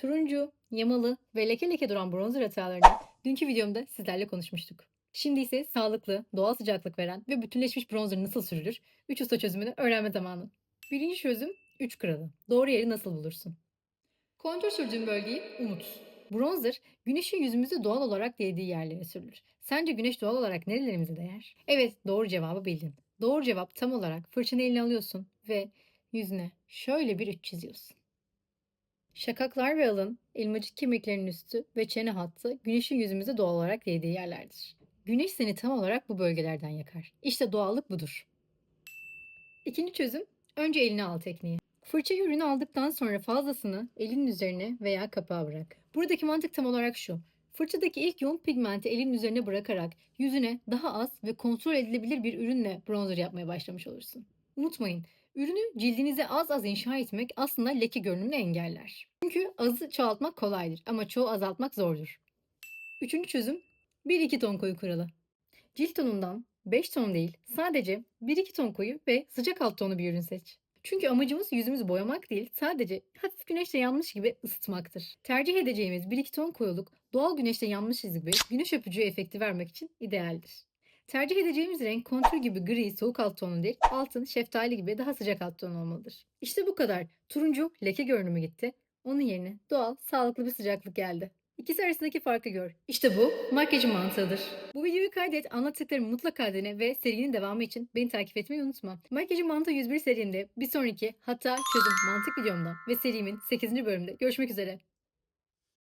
Turuncu, yamalı ve leke leke duran bronzer hatalarını dünkü videomda sizlerle konuşmuştuk. Şimdi ise sağlıklı, doğal sıcaklık veren ve bütünleşmiş bronzer nasıl sürülür? 3 usta çözümünü öğrenme zamanı. Birinci çözüm 3 kralı. Doğru yeri nasıl bulursun? Kontür sürdüğün bölgeyi unut. Bronzer, güneşin yüzümüze doğal olarak değdiği yerlere sürülür. Sence güneş doğal olarak nerelerimize değer? Evet, doğru cevabı bildin. Doğru cevap tam olarak fırçanı eline alıyorsun ve yüzüne şöyle bir üç çiziyorsun. Şakaklar ve alın, elmacık kemiklerinin üstü ve çene hattı güneşin yüzümüze doğal olarak değdiği yerlerdir. Güneş seni tam olarak bu bölgelerden yakar. İşte doğallık budur. İkinci çözüm, önce eline al tekniği. Fırça ürünü aldıktan sonra fazlasını elinin üzerine veya kapağa bırak. Buradaki mantık tam olarak şu. Fırçadaki ilk yoğun pigmenti elinin üzerine bırakarak yüzüne daha az ve kontrol edilebilir bir ürünle bronzer yapmaya başlamış olursun. Unutmayın, ürünü cildinize az az inşa etmek aslında leke görünümünü engeller. Çünkü azı çoğaltmak kolaydır ama çoğu azaltmak zordur. Üçüncü çözüm 1-2 ton koyu kuralı. Cilt tonundan 5 ton değil sadece 1-2 ton koyu ve sıcak alt tonu bir ürün seç. Çünkü amacımız yüzümüzü boyamak değil sadece hafif güneşte yanmış gibi ısıtmaktır. Tercih edeceğimiz 1-2 ton koyuluk doğal güneşte yanmışız gibi güneş öpücüğü efekti vermek için idealdir. Tercih edeceğimiz renk kontür gibi gri soğuk alt tonu değil altın şeftali gibi daha sıcak alt ton olmalıdır. İşte bu kadar. Turuncu leke görünümü gitti. Onun yerine doğal sağlıklı bir sıcaklık geldi. İkisi arasındaki farkı gör. İşte bu makyajın mantığıdır. Bu videoyu kaydet, anlattıklarımı mutlaka dene ve serinin devamı için beni takip etmeyi unutma. Makyajın mantığı 101 serimde bir sonraki hatta çözüm mantık videomda ve serimin 8. bölümünde görüşmek üzere.